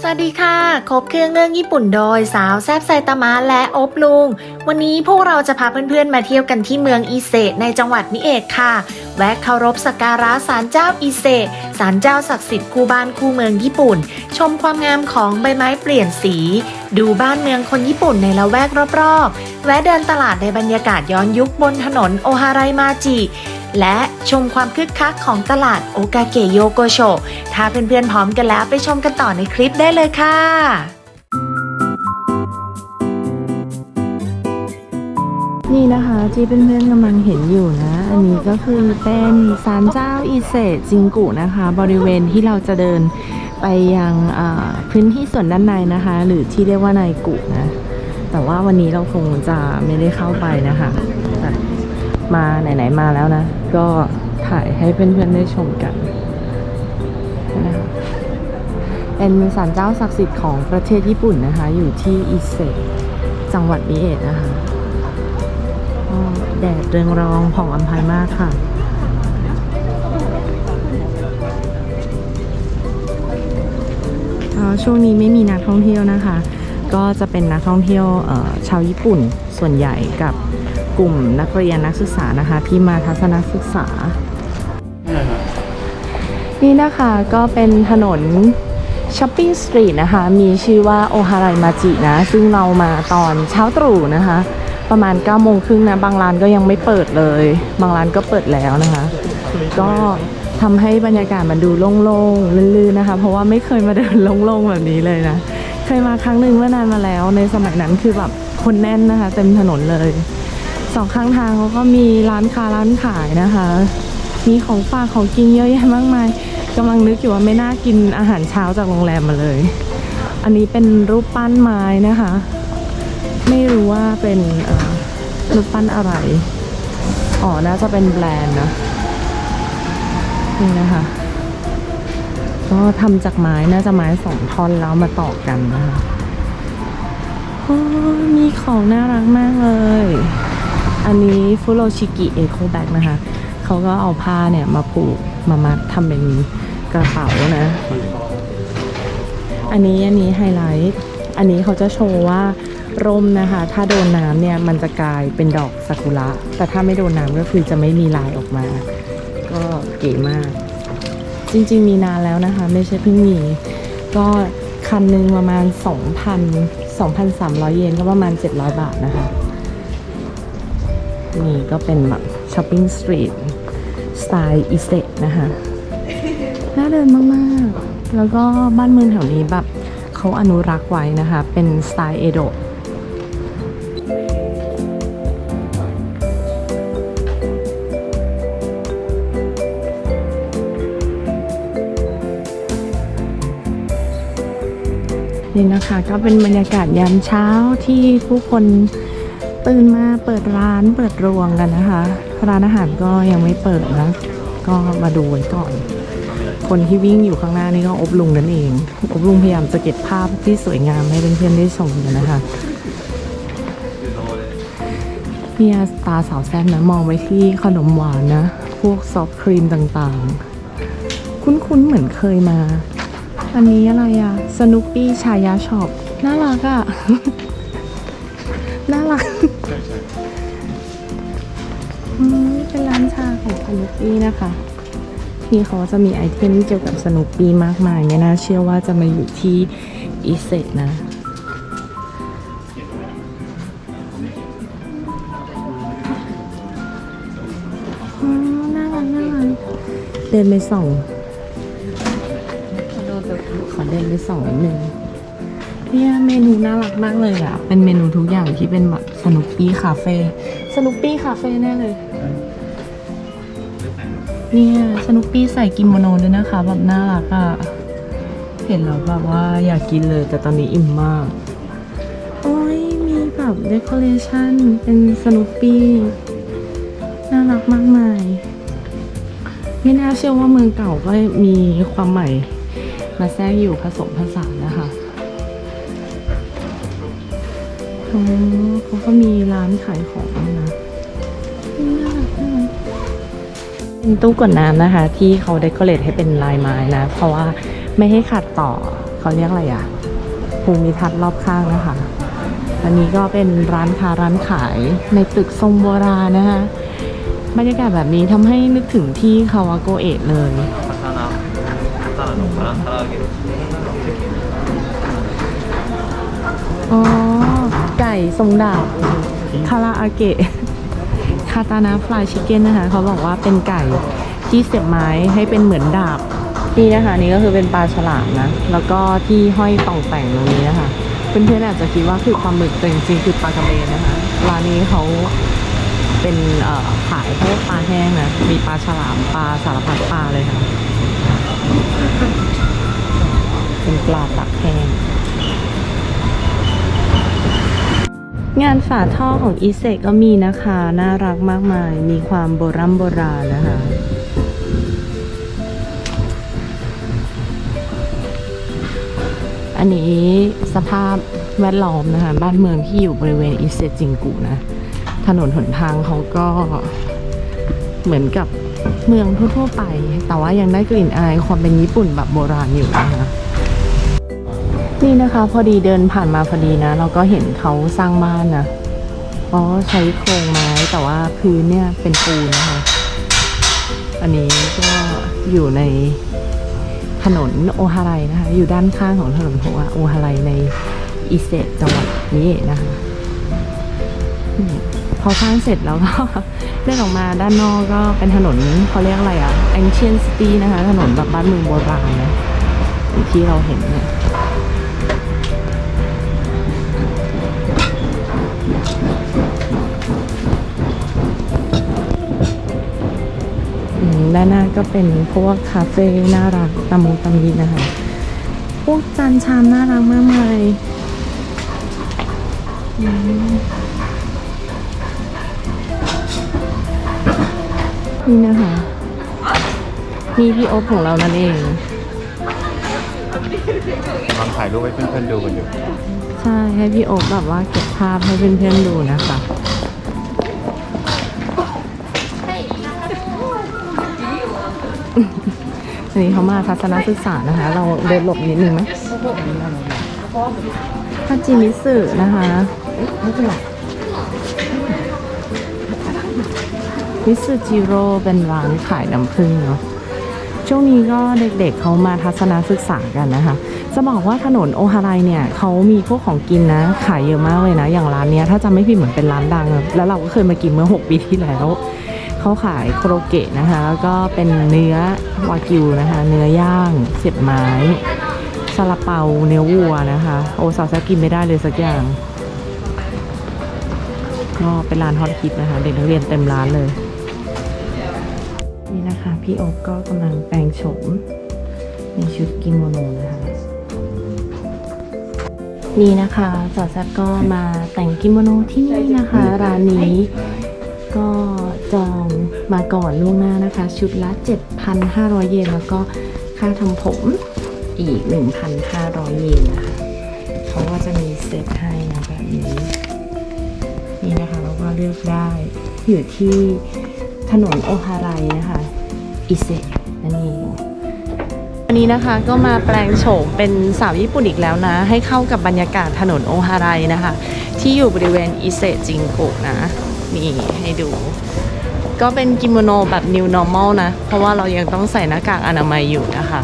สวัสดีค่ะ ครบเครื่องเรื่องญี่ปุ่นโดยสาวแซบไซตามะและอบลุง วันนี้พวกเราจะพาเพื่อนๆมาเที่ยวกันที่เมืองอิเซในจังหวัดมิเอะค่ะ แวะเคารพสักการะศาลเจ้าอิเซศาลเจ้าศักดิ์สิทธิ์คู่บ้านคู่เมืองญี่ปุ่น ชมความงามของใบไม้เปลี่ยนสี ดูบ้านเมืองคนญี่ปุ่นในละแวกรอบๆ แวะเดินตลาดในบรรยากาศย้อนยุคบนถนนโอฮาไรมาจิ และชมความคึกคักของตลาดโอกาเกโยโกโช ถ้าเพื่อนๆพร้อมกันแล้วไปชมกันต่อในคลิปได้เลยค่ะนี่นะคะที่เพื่อนๆกำลังเห็นอยู่นะ อันนี้ก็คือเป็นศาลเจ้าอิเซจิงกุนะคะ บริเวณที่เราจะเดินไปยังพื้นที่ส่วนด้านในนะคะ หรือที่เรียกว่านายกุนะ แต่ว่าวันนี้เราคงจะไม่ได้เข้าไปนะคะแต่มาไหนๆมาแล้วนะ ก็ถ่ายให้เพื่อนๆได้ชมกันนะคะเป็นศาลเจ้าศักดิ์สิทธิ์ของประเทศญี่ปุ่นนะคะ อยู่ที่อิเซจังหวัดมิเอะนะคะแดดเรืองรองผ่องอัมพายมากค่ะช่วงนี้ไม่มีนักท่องเที่ยวนะคะ ก็จะเป็นนักท่องเที่ยวชาวญี่ปุ่นส่วนใหญ่กับ กลุ่มนักเรียนนักศึกษานะคะ ที่มาทัศนศึกษา นี่นะคะก็เป็นถนนช้อปปิ้งสตรีทนะคะ มีชื่อว่าโอฮารายมาจินะ ซึ่งเรามาตอนเช้าตรู่นะคะ ประมาณ9ก้าโมงครึ่งนะ บางร้านก็ยังไม่เปิดเลย บางร้านก็เปิดแล้วนะคะ ก็ทำให้บรรยากาศมันดูโล่งๆลื่นๆนะคะ เพราะว่าไม่เคยมาเดินโล่งๆแบบนี้เลยนะ เคยมาครั้งหนึ่งเมื่อนานมาแล้ว ในสมัยนั้นคือแบบคนแน่นนะคะ เต็มถนนเลย สองข้างทางเขาก็มีร้านค้าร้านขายนะคะ มีของฝากของกินเยอะแยะมากมายกำลังนึกอยู่ว่าไม่น่ากินอาหารเช้าจากโรงแรมมาเลย อันนี้เป็นรูปปั้นไม้นะคะ ไม่รู้ว่าเป็นรูปปั้นอะไร อ๋อ น่าจะเป็นแบรนด์นะ นี่นะคะ ก็ทำจากไม้ น่าจะไม้สองท่อนแล้วมาต่อกันนะคะโอ้มีของน่ารักมากเลย อันนี้ฟุโรชิกิเอโคแบ็กนะคะ เขาก็เอาผ้าเนี่ยมาผูกมามัดทำเป็นกระเป๋านะ อันนี้อันนี้ไฮไลท์อันนี้เขาจะโชว์ว่าร่มนะคะ ถ้าโดนน้ำเนี่ยมันจะกลายเป็นดอกซากุระ แต่ถ้าไม่โดนน้ำก็คือจะไม่มีลายออกมา ก็เก๋มาก จริงๆมีนานแล้วนะคะ ไม่ใช่เพิ่งมี ก็คันหนึ่งประมาณ 2,000 2,300 เยนก็ประมาณ 700 บาทนะคะ นี่ก็เป็นแบบช้อปปิ้งสตรีทสไตล์อิเซนะคะน่าเดินมาก ๆ แล้วก็บ้านเมืองแถวนี้แบบเขาอนุรักษ์ไว้นะคะ เป็นสไตล์เอโดะนี่นะคะก็เป็นบรรยากาศยามเช้าที่ผู้คน ตื่นมาเปิดร้านเปิดรวงกันนะคะ ร้านอาหารก็ยังไม่เปิดนะ ก็มาดูไว้ก่อน คนที่วิ่งอยู่ข้างหน้านี่ก็อบลุงนั่นเอง อบลุงพยายามจะเก็บภาพที่สวยงามให้เพื่อนๆได้ชมกันนะคะเนี่ยตาสาวแซมนะมองไปที่ขนมหวานนะ พวกซอฟต์ครีมต่างๆ คุ้นๆเหมือนเคยมา อันนี้อะไรอะสนุปปี้ชายาช็อปน่ารักอะ น่ารักอืมเป็นร้านชาของสนุปปี้นะคะ ที่เขาจะมีไอเทมเกี่ยวกับสนุปปี้มากมายไม่น่าเชื่อว่าจะมาอยู่ที่อิเซตนะน่ารักน่ารักเดินไปส่องขอเดินไปส่องนิดนึง เนี่ยเมนูน่ารักมากเลยอะ เป็นเมนูทุกอย่างที่เป็นแบบสนุปปี้คาเฟ่ สนุปปี้คาเฟ่แน่เลย เนี่ยสนุปปี้ใส่กิโมโนด้วยนะคะ แบบน่ารักอะ่ะ เห็นแล้วแบบว่าอยากกินเลย แต่ตอนนี้อิ่มมาก โอ้ยมีแบบเดคอเรชันเป็นสนุปปี้น่ารักมากมาย ไม่น่าเชื่อว่าเมืองเก่าก็มีความใหม่ มาแทรกอยู่ผสมผสาน อ๋อเขาก็มีร้านขายของนะ เป็นตู้กดน้ำนะคะ ที่เขาเดคอเรทให้เป็นลายไม้นะ เพราะว่าไม่ให้ขัดต่อเขาเรียกอะไรอะภูมิทัศน์รอบข้างนะคะ อันนี้ก็เป็นร้านค้าร้านขายในตึกทรงโบราณนะคะบรรยากาศแบบนี้ทำให้นึกถึงที่คาวาโกเอะเลยอ๋อ ก่ทรงดาบคาราอาเกะคาตานาฟลายชิคเก้นนะคะ เขาบอกว่าเป็นไก่ที่เสียบไม้ให้เป็นเหมือนดาบนี่นะคะนี่ก็คือเป็นปลาฉลามนะ แล้วก็ที่ห้อยต่องแต่งตรงนี้นะคะเพื่อนๆอาจจะคิดว่าคือปลาหมึกแต่จริงๆคือปลากระเบนนะคะร้านนี้เขาเป็นขายพวกปลาแห้งนะมีปลาฉลามปลาสารพัดปลาเลยค่ะ เป็นปลาตักแห้ง งานฝาท่อของอีเซก็มีนะคะ น่ารักมากมาย มีความโบรโบราณนะคะ อันนี้สภาพแวดล้อมนะคะ บ้านเมืองที่อยู่บริเวณอิเซจิงกุนะ ถนนหนทางเขาก็เหมือนกับเมืองทั่วๆไป แต่ว่ายังได้กลิ่นอายความเป็นญี่ปุ่นแบบโบราณอยู่นะคะ นี่นะคะพอดีเดินผ่านมาพอดีนะ เราก็เห็นเขาสร้างบ้านนะอ๋อใช้โครงไม้แต่ว่าพื้นเนี่ยเป็นปูนนะคะ อันนี้ก็อยู่ในถนนโอฮาไรนะคะ อยู่ด้านข้างของถนนโอฮาไรในอิเซจังหวัดนี้นะคะพอสร้างเสร็จแล้วก็เดินออกมาด้านนอกก็เป็นถนนเขาเรียกอะไรอะ ancient city นะคะ ถนนแบบบ้านเมืองโบราณนะอย่างที่เราเห็นเนี่ย ด้านหน้าก็เป็นพวกคาเฟ่น่ารักตะมุตะมินะคะ พวกจานชามน่ารักมากมายอืมนี่นะคะนี่พี่โอ๊บของเรานั่นเองกำลังถ่ายรูปให้เพื่อนๆดูกันอยู่ ใช่ ให้พี่โอ๊บแบบว่าเก็บภาพให้เพื่อนๆดูนะคะ นี้เขามาทัศนศึกษานะคะ เราเดินหลบนิดนึงไหมฮาจิมิสึนะคะมิสึจิโร่เป็นร้านขายน้ำผึ้งเนาะช่วงนี้ก็เด็กๆเขามาทัศนศึกษากันนะคะ จะบอกว่าถนนโอฮาไรเนี่ยเขามีพวกของกินนะ ขายเยอะมากเลยนะ อย่างร้านเนี้ยถ้าจำไม่ผิดเหมือนเป็นร้านดัง แล้วเราก็เคยมากินเมื่อ 6 ปีที่แล้ว เขาขายโครเกะนะคะ แล้วก็เป็นเนื้อวากิวนะคะ เนื้อย่างเสียบไม้ซาลาเปาเนื้อวัวนะคะ โอซาซากินไม่ได้เลยสักอย่างก็เป็นร้านฮอตฮิตนะคะ เด็กนักเรียนเต็มร้านเลย นี่นะคะ พี่โอ๊คก็กำลังแปลงโฉมในชุดกิโมโนนะคะ นี่นะคะสาวแซบก็มาแต่งกิโมโนที่นี่นะคะ ร้านนี้ มาก่อนล่วงหน้านะคะ ชุดละ 7,500 เยนแล้วก็ค่าทำผมอีก 1,500 เยนนะคะเขาก็จะมีเซตให้นะแบบนี้นี่นะคะแล้วก็เลือกได้อยู่ที่ถนนโอฮาไรนะคะอิเซะนั่นเองวันนี้นะคะก็มาแปลงโฉมเป็นสาวญี่ปุ่นอีกแล้วนะ ให้เข้ากับบรรยากาศถนนโอฮาไรนะคะ ที่อยู่บริเวณอิเซะจิงโกะนะนี่ให้ดู ก็เป็นกิโมโนแบบ new normal นะ เพราะว่าเรายังต้องใส่หน้ากากอนามัยอยู่นะคะ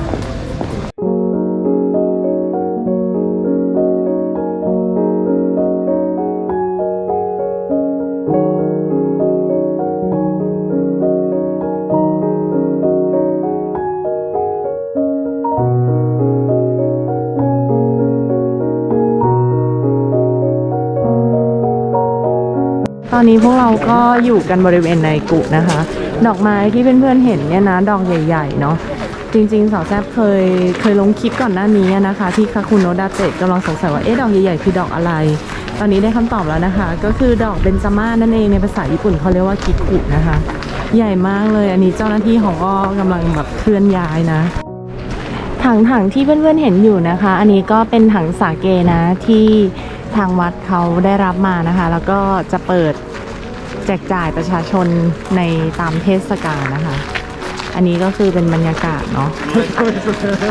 อนนี้พวกเราก็อยู่กันบริเวณในกุนะคะ ดอกไม้ที่เพื่อนๆเห็นเนี่ยนะดอกใหญ่ๆเนาะจริงๆสาวแซบเคยเคยลงคลิปก่อนหน้านี้นะคะ ที่คาคุโนดาเตะกำลังสงสัยว่าเอ๊ะดอกใหญ่ๆคือดอกอะไร ตอนนี้ได้คำตอบแล้วนะคะ ก็คือดอกเบญจาม่านั่นเองในภาษาญี่ปุ่นเขาเรียกว่ากิกุนะคะ ใหญ่มากเลยอันนี้เจ้าหน้าที่เขาก็กำลังแบบเคลื่อนย้ายนะถังถังที่เพื่อนๆเห็นอยู่นะคะ อันนี้ก็เป็นถังสาเกนะที่ทางวัดเขาได้รับมานะคะ แล้วก็จะเปิด แจกจ่ายประชาชนในตามเทศกาลนะคะ อันนี้ก็คือเป็นบรรยากาศเนาะ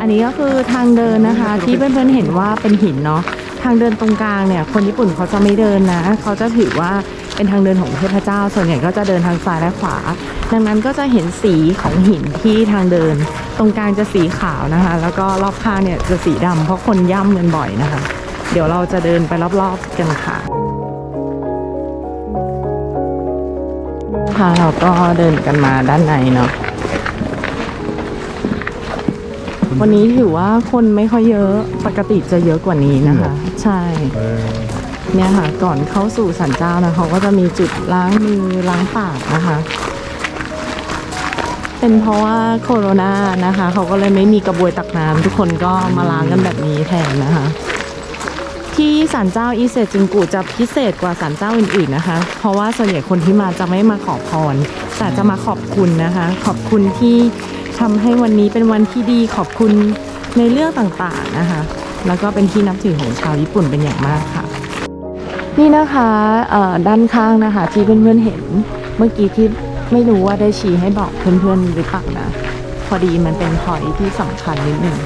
อันนี้ก็คือทางเดินนะคะที่เพื่อนๆเห็นว่าเป็นหินเนาะ ทางเดินตรงกลางเนี่ย คนญี่ปุ่นเขาจะไม่เดินนะ เขาจะถือว่าเป็นทางเดินของเทพเจ้า ส่วนใหญ่ก็จะเดินทางซ้ายและขวา ดังนั้นก็จะเห็นสีของหินที่ทางเดิน ตรงกลางจะสีขาวนะคะ แล้วก็รอบข้างเนี่ยจะสีดำเพราะคนย่ำกันบ่อยนะคะ เดี๋ยวเราจะเดินไปรอบๆกันค่ะ ค่ะเราก็เดินกันมาด้านในเนาะวันนี้ถือว่าคนไม่ค่อยเยอะปกติจะเยอะกว่านี้นะคะ ใช่ เนี่ยค่ะ ก่อนเข้าสู่สันเจ้านะเขาก็จะมีจุดล้างมือล้างปากนะคะ เป็นเพราะว่าโคโรนานะคะ เขาก็เลยไม่มีกระบวยตักน้ำทุกคนก็มาล้างกันแบบนี้แทนนะคะ ที่ศาลเจ้าอิเซจิงกุจะพิเศษกว่าศาลเจ้าอื่นๆนะคะ เพราะว่าส่วนใหญ่คนที่มาจะไม่มาขอพร แต่จะมาขอบคุณนะคะ ขอบคุณที่ทำให้วันนี้เป็นวันที่ดีขอบคุณในเรื่องต่างๆนะคะ แล้วก็เป็นที่นับถือของชาวญี่ปุ่นเป็นอย่างมากค่ะ นี่นะคะด้านข้างนะคะ ที่เพื่อนๆเห็นเมื่อกี้ที่ไม่รู้ว่าได้ชี้ให้บอกเพื่อนๆหรือเปล่านะ พอดีมันเป็นพอยที่สำคัญนิดหนึ่ง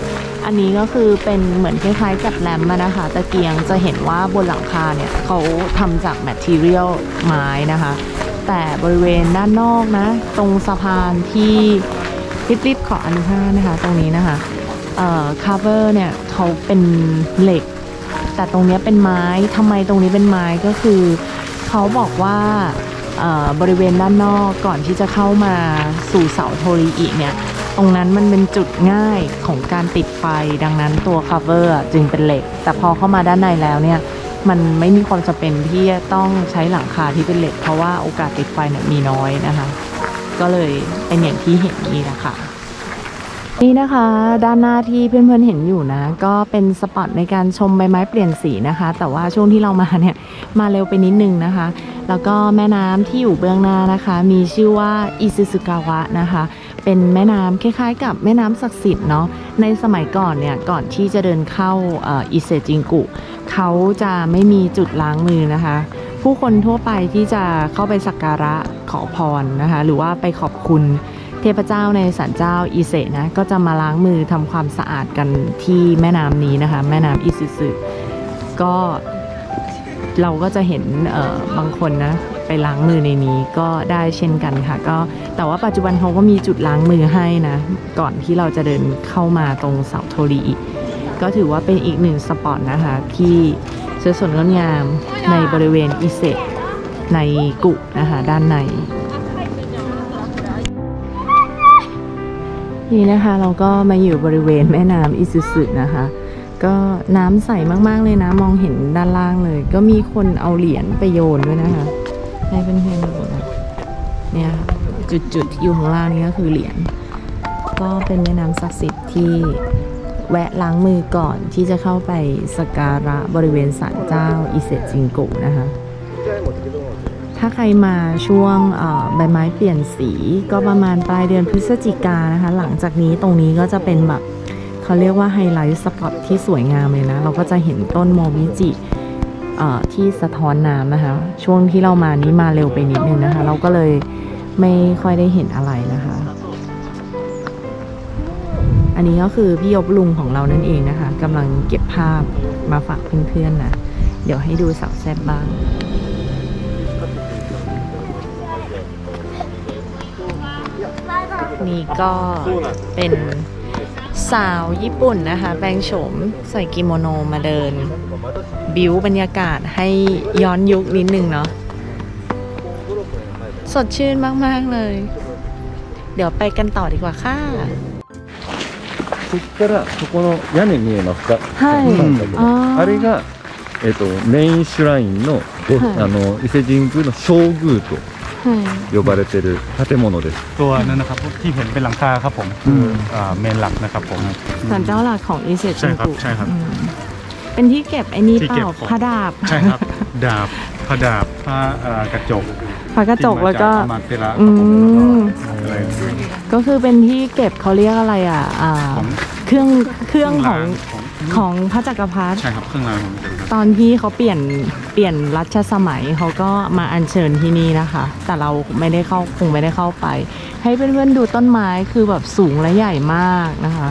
อันนี้ก็คือเป็นเหมือนคล้ายๆกับแรมนะคะ ตะเกียงจะเห็นว่าบนหลังคาเนี่ยเขาทำจากแมทเทียลไม้นะคะ แต่บริเวณด้านนอกนะ ตรงสะพานที่ริบๆขออนุญาตนะคะ ตรงนี้นะคะเอ่อ cover เนี่ยเขาเป็นเหล็ก แต่ตรงนี้เป็นไม้ทำไมตรงนี้เป็นไม้ก็คือเขาบอกว่าบริเวณด้านนอกก่อนที่จะเข้ามาสู่เสาโทริอิเนี่ย ตรงนั้นมันเป็นจุดง่ายของการติดไฟดังนั้นตัว cover อะจึงเป็นเหล็ก แต่พอเข้ามาด้านในแล้วเนี่ยมันไม่มีความจำเป็นที่จะต้องใช้หลังคาที่เป็นเหล็ก เพราะว่าโอกาสติดไฟเนี่ยมีน้อยนะคะ ก็เลยเป็นอย่างที่เห็นนี้นะคะนี่นะคะด้านหน้าที่เพื่อนๆเห็นอยู่นะ ก็เป็นสปอตในการชมใบไม้เปลี่ยนสีนะคะ แต่ว่าช่วงที่เรามาเนี่ยมาเร็วไปนิดนึงนะคะ แล้วก็แม่น้ำที่อยู่เบื้องหน้านะคะ มีชื่อว่าอิซึสึกาวะนะคะ เป็นแม่น้ำคล้ายๆ กับแม่น้ำศักดิ์สิทธิ์เนาะในสมัยก่อนเนี่ยก่อนที่จะเดินเข้าอ,อิเซจิงกุเขาจะไม่มีจุดล้างมือนะคะ ผู้คนทั่วไปที่จะเข้าไปสักการะขอพรนะคะ หรือว่าไปขอบคุณเทพเจ้าในศาลเจ้าอิเซนะก็จะมาล้างมือทำความสะอาดกันที่แม่น้ำนี้นะคะ แม่น้ำอิซึสึก็เราก็จะเห็นเอ่อบางคนนะ ไปล้างมือในนี้ก็ได้เช่นกันค่ะ ก็แต่ว่าปัจจุบันเขาก็มีจุดล้างมือให้นะ ก่อนที่เราจะเดินเข้ามาตรงเสาโทรีกก็ถือว่าเป็นอีกหนึ่งสปอตนะคะ ที่สวยสดงดงามในบริเวณอิเซในกุนะคะ ด้านในนี่นะคะเราก็มาอยู่บริเวณแม่น้ำอิซุสึนะคะ ก็น้ำใสมากๆเลยนะ มองเห็นด้านล่างเลย ก็มีคนเอาเหรียญไปโยนด้วยนะคะ ให้เพื่อนๆดูนะเนี่ยค่ะจุดๆที่อยู่ข้างล่างนี่ก็คือเหรียญก็เป็นแม่น้ำศักดิ์สิทธิ์ที่แวะล้างมือก่อนที่จะเข้าไปสกการะบริเวณศาลเจ้าอิเซจิงกุนะคะ ถ้าใครมาช่วงใบไม้เปลี่ยนสีก็ประมาณปลายเดือนพฤศจิกานะคะ หลังจากนี้ตรงนี้ก็จะเป็นแบบเขาเรียกว่าไฮไลท์สปอตที่สวยงามเลยนะ เราก็จะเห็นต้นโมมิจิ ที่สะท้อนน้ำนะคะ ช่วงที่เรามานี้มาเร็วไปนิดนึงนะคะ เราก็เลยไม่ค่อยได้เห็นอะไรนะคะ อันนี้ก็คือพี่ยบลุงของเรานั่นเองนะคะกำลังเก็บภาพมาฝากเพื่อนๆนะเดี๋ยวให้ดูสาวแซ่บบ้างนี่ก็เป็นสาวญี่ปุ่นนะคะ แปลงโฉมใส่กิโมโนมาเดิน บิวบรรยากาศให้ย้อนยุคนิดนึงเนาะสดชื่นมาก ๆ เลย เดี๋ยวไปกันต่อดีกว่าค่ะ そこからそこの屋根見えますかはいうんあーあれが、えっとメインシュラインの,、はいあの伊勢神宮の正宮と呼ばれてる建物です、 ตัวนั้นนะครับที่เห็นเป็นหลังคาครับผมคืออ่าเมนหลักนะครับผม สันเจ้าหลักของอิเซจิ ใช่ ง ครับ กุ ใช่ครับ อืม เป็นที่เก็บไอ้นี่ที่เปเก็บล่าของผ้าดาบ ใช่ครับ ดาบผ้าดาบผ้าอ่ากระจกผ้ากระจกแล้วก็ ที่มาจากอามาเตระคอืรับผมมแล้วก็อะไรก็คือเป็นที่เก็บเขาเรียกอะไรอะอ่าของเครื่องเครื่องของของของพระจักรพรรดิใช่ครับเครื่องรางของจักรพรรดิตอนที่เขาเปลี่ยนเปลี่ยนรัชสมัยเขาก็มาอัญเชิญที่นี่นะคะ แต่เราไม่ได้เข้าคงไม่ได้เข้าไป ให้เพื่อนๆดูต้นไม้คือแบบสูงและใหญ่มากนะคะ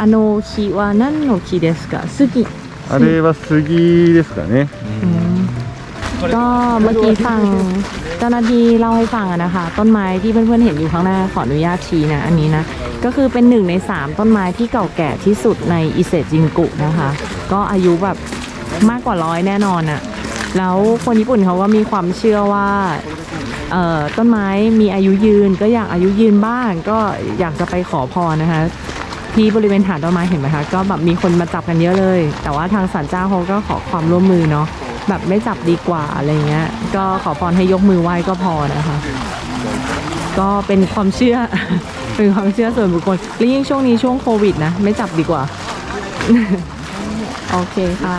อโนคิวานั่นโนคิเดสกะซึกิ あれは杉ですかね อืมก็เมื่อกี้ฟังเจ้าหน้าที่เล่าให้ฟังอะนะคะ ต้นไม้ที่เพื่อนๆเห็นอยู่ข้างหน้าขออนุญาตชี้นะอันนี้นะ ก็คือเป็นหนึ่งในสามต้นไม้ที่เก่าแก่ที่สุดในอิเซจิงกุนะคะ ก็อายุแบบมากกว่าร้อยแน่นอนอะแล้วคนญี่ปุ่นเขาก็มีความเชื่อว่าเอ่อต้นไม้มีอายุยืนก็อยากอายุยืนบ้าง ก็อยากจะไปขอพรนะคะ ที่บริเวณฐานดอกไม้เห็นไหมคะ ก็แบบมีคนมาจับกันเยอะเลย แต่ว่าทางศาลเจ้าเขาก็ขอความร่วมมือเนาะแบบไม่จับดีกว่าอะไรเงี้ย ก็ขอพรให้ยกมือไหว้ก็พอนะคะ ก็เป็นความเชื่อ เป็นความเชื่อส่วนบุคคลและยิ่งช่วงนี้ช่วงโควิดนะ ไม่จับดีกว่า โอเคค่ะ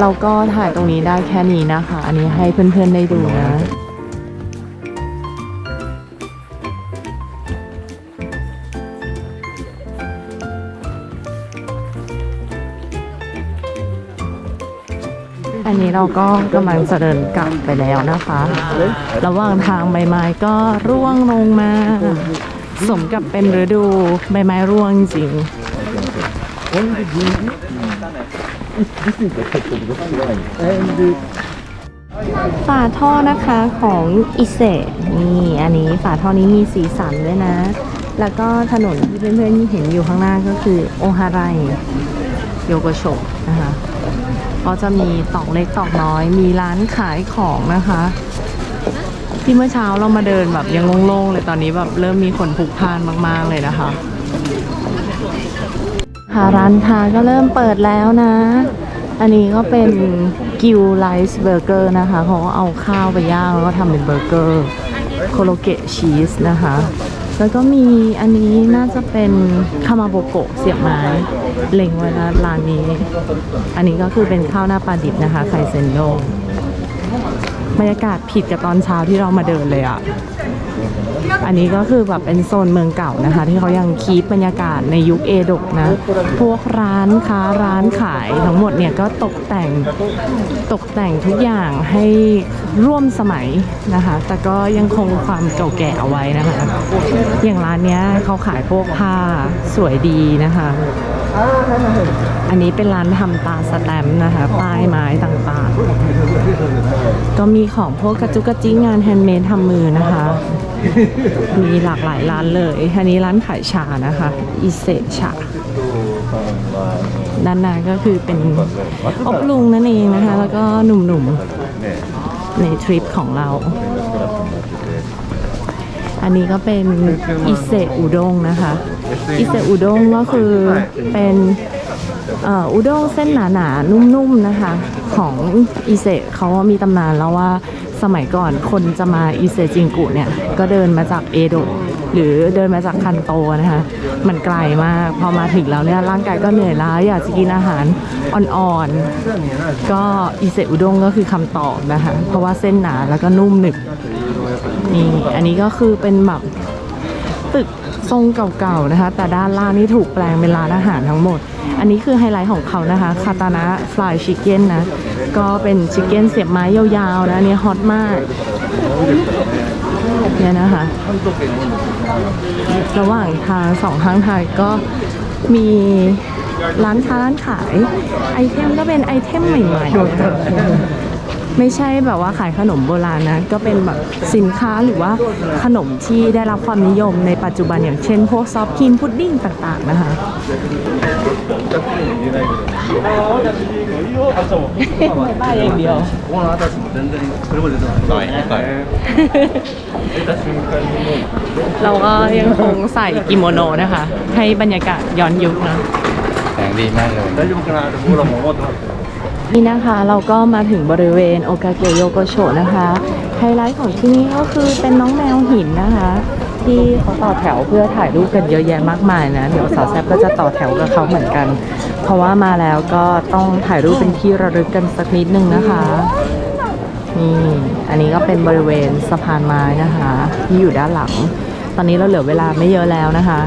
เราก็ถ่ายตรงนี้ได้แค่นี้นะคะ อันนี้ให้เพื่อนๆได้ดูนะ อันนี้เราก็กำลังจะเดินกลับไปแล้วนะคะ ระหว่างทางใบไม้ก็ร่วงลงมา สมกับเป็นฤดูใบไม้ร่วงจริง ฝาท่อนะคะของอิเซนี่อันนี้ฝาท่อนี้มีสีสันด้วยนะ แล้วก็ถนนที่เพื่อนๆเห็นอยู่ข้างหน้าก็คือโอฮาไรโยโกโชะนะคะก็จะมีตอกเล็กตอกน้อย มีร้านขายของนะคะ ที่เมื่อเช้าเรามาเดินแบบยังโล่งๆเลยตอนนี้แบบเริ่มมีคนพลุกพานมากๆเลยนะคะ คะร้านค้าก็เริ่มเปิดแล้วนะ อันนี้ก็เป็นกิวไลซ์เบอร์เกอร์นะคะเขาก็เอาข้าวไปย่างแล้วก็ทำเป็นเบอร์เกอร์โคโลเกะชีสนะคะ แล้วก็มีอันนี้น่าจะเป็นคามาโบโกะเสียบไม้เล็งไว้นะร้านนี้ อันนี้ก็คือเป็นข้าวหน้าปลาดิบนะคะไข่เซนโดบรรยากาศผิดกับตอนเช้าที่เรามาเดินเลยอะ อันนี้ก็คือแบบเป็นโซนเมืองเก่านะคะ ที่เขายังคีปบรรยากาศในยุคเอโดะนะ พวกร้านค้าร้านขายทั้งหมดเนี่ยก็ตกแต่งตกแต่งทุกอย่างให้ร่วมสมัยนะคะ แต่ก็ยังคงความเก่าแก่เอาไว้นะคะ อย่างร้านเนี้ยเขาขายพวกผ้าสวยดีนะคะอันนี้เป็นร้านทำตาสแตมนะคะป้ายไม้ต่างๆ ก็มีของพวกกระจุกกระจิ้งงานแฮนด์เมดทำมือนะคะ มีหลากหลายร้านเลย อันนี้ร้านขายชานะคะ อิเซชา ด้านหน้าก็คือเป็นอบลุงนั่นเองนะคะ แล้วก็หนุ่มๆ ในทริปของเรา อันนี้ก็เป็นอิเซอุด้งนะคะ อิเซอุด้งก็คือเป็นอุด้งเส้นหนาๆ นุ่มๆ นะคะ ของอิเซเขามีตำนานแล้วว่า สมัยก่อนคนจะมาอิเซจิงกุเนี่ย ก็เดินมาจากเอโดะหรือเดินมาจากคันโตนะคะ มันไกลมาก พอมาถึงแล้วเนี่ยร่างกายก็เหนื่อยล้าอยากจะกินอาหารอ่อนๆ ก็อิเซอุด้งก็คือคำตอบนะคะ เพราะว่าเส้นหนาแล้วก็นุ่มหนึบนี่อันนี้ก็คือเป็นแบบตึกทรงเก่าๆนะคะ แต่ด้านล่างนี่ถูกแปลงเป็นร้านอาหารทั้งหมด อันนี้คือไฮไลท์ของเขานะคะคาตานะฟลายชิคเก้นนะ ก็เป็นชิคเก้นเสียบไม้ยาวๆนะอันนี่ฮอตมากเนี่ยนะคะระหว่างทางสองข้างทางก็มีร้านค้าร้านขาย ไอเทมก็เป็นไอเทมใหม่ๆ ไม่ใช่แบบว่าขายขนมโบราณนะ ก็เป็นแบบสินค้าหรือว่าขนมที่ได้รับความนิยมในปัจจุบันอย่างเช่นพวกซอฟต์ครีมพุดดิ้งต่างๆนะคะ บ้าอย่างเดียว ต่อยต่อย เราก็ยังคงใส่กิโมโนนะคะ ให้บรรยากาศย้อนยุคนะ แสงดีมากเลย นี่นะคะเราก็มาถึงบริเวณโอกาเกโยโกโชนะคะ ไฮไลท์ของที่นี่ก็คือเป็นน้องแมวหินนะคะ ที่เขาต่อแถวเพื่อถ่ายรูปกันเยอะแยะมากมายนะ เดี๋ยวสาวแซบก็จะต่อแถวกับเขาเหมือนกัน เพราะว่ามาแล้วก็ต้องถ่ายรูปเป็นที่ระลึกกันสักนิดนึงนะคะนี่อันนี้ก็เป็นบริเวณสะพานไม้นะคะ ที่อยู่ด้านหลัง ตอนนี้เราเหลือเวลาไม่เยอะแล้วนะคะ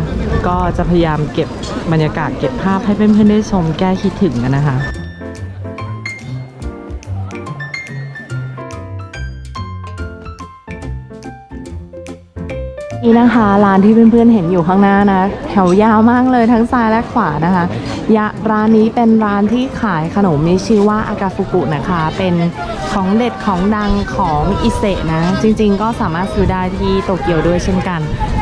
ก็จะพยายามเก็บบรรยากาศเก็บภาพให้เพื่อนๆได้ชมแก้คิดถึงกันนะคะ นี่นะคะร้านที่เพื่อนๆเห็นอยู่ข้างหน้านะแถวยาวมากเลยทั้งซ้ายและขวานะคะยะร้านนี้เป็นร้านที่ขายขนมมีชื่อว่าอากาฟุกุนะคะ เป็นของเด็ดของดังของอิเซะนะ จริงๆ ก็สามารถซื้อได้ที่โตเกียวด้วยเช่นกัน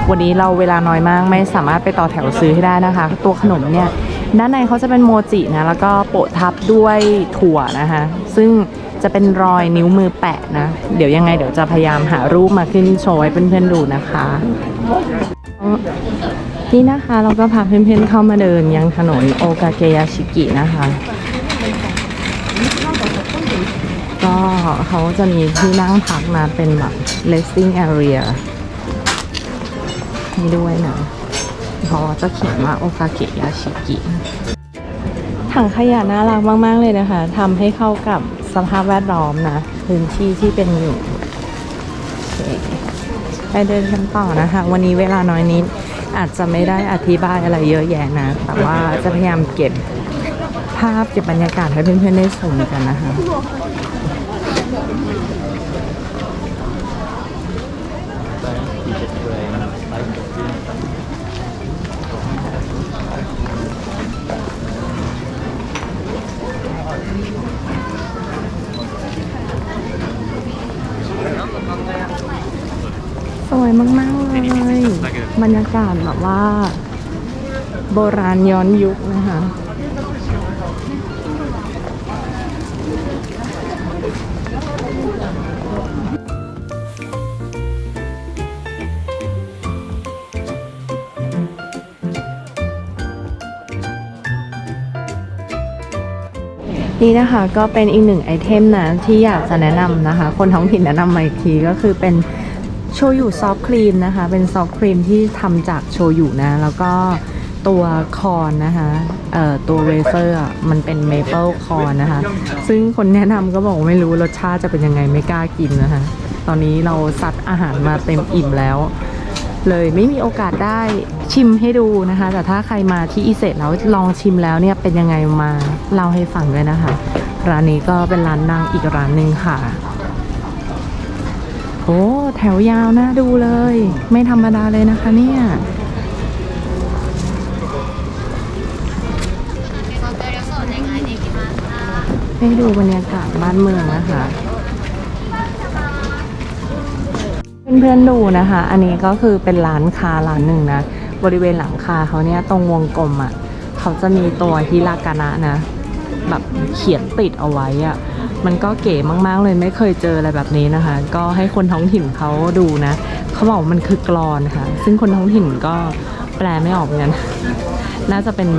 วันนี้เราเวลาน้อยมากไม่สามารถไปต่อแถวซื้อให้ได้นะคะ ตัวขนมเนี่ยด้านในเขาจะเป็นโมจินะแล้วก็โปะทับด้วยถั่วนะคะ ซึ่ง จะเป็นรอยนิ้วมือแปะนะ เดี๋ยวยังไงเดี๋ยวจะพยายามหารูปมาขึ้นโชว์ให้เพื่อนๆดูนะคะ นี่นะคะเราก็พาเพื่อนๆเข้ามาเดินยังถนนโอกาเกยาชิกินะคะ ก็เขาจะมีที่นั่งพักนะเป็นแบบ resting area นี่ด้วยนะเพราะว่าจะเขียนว่าโอกาเกยาชิกิถังขยะน่ารักมาก ๆ เลยนะคะทำให้เข้ากับ สภาพแวดล้อมนะ พื้นที่ที่เป็นอยู่ไปเดินกันต่อนะคะ วันนี้เวลาน้อยนิด อาจจะไม่ได้อธิบายอะไรเยอะแยะนะ แต่ว่าจะพยายามเก็บภาพเก็บบรรยากาศให้เพื่อนๆได้ชมกันนะคะ บรรยากาศแบบว่า โบราณย้อนยุคนะคะนี่นะคะก็เป็นอีกหนึ่งไอเทมนะที่อยากจะแนะนำนะคะ คนท้องถิ่นแนะนำมาอีกทีก็คือเป็น โชยุซอฟต์ครีมนะคะ เป็นซอฟต์ครีมที่ทำจากโชยุนะ แล้วก็ตัวคอนนะคะเอ่อตัวเวเฟอร์อะมันเป็นเมเปิลคอนนะคะ ซึ่งคนแนะนำก็บอกไม่รู้รสชาติจะเป็นยังไงไม่กล้ากินนะคะ ตอนนี้เราซัดอาหารมาเต็มอิ่มแล้ว เลยไม่มีโอกาสได้ชิมให้ดูนะคะ แต่ถ้าใครมาที่อิเซตแล้วลองชิมแล้วเนี่ยเป็นยังไงมาเล่าให้ฟังด้วยนะคะ ร้านนี้ก็เป็นร้านดังอีกร้านหนึ่งค่ะ โอ้แถวยาวน่าดูเลย ไม่ธรรมดาเลยนะคะเนี่ยให้ดูบรรยากาศบ้านเมืองนะคะเพื่อนๆดูนะคะ อันนี้ก็คือเป็นร้านคาร้านหนึ่งนะ บริเวณหลังคาเขาเนี่ยตรงวงกลมอะ่ะ เขาจะมีตัวฮิรากานะนะ แบบเขียนติดเอาไว้อะ่ะ มันก็เก๋มากๆเลยไม่เคยเจออะไรแบบนี้นะคะ ก็ให้คนท้องถิ่นเขาดูนะเขาบอกมันคือกรอนค่ะ ซึ่งคนท้องถิ่นก็แปลไม่ออกเหมือนกันน่าจะเป็น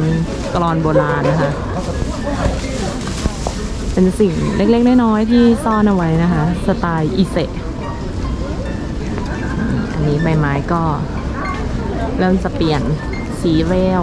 กรอนโบราณนะคะ เป็นสิ่งเล็กๆน้อยๆที่ซ่อนเอาไว้นะคะ สไตล์อิเซะอันนี้ใบไม้ก็เริ่มจะเปลี่ยนสีเรล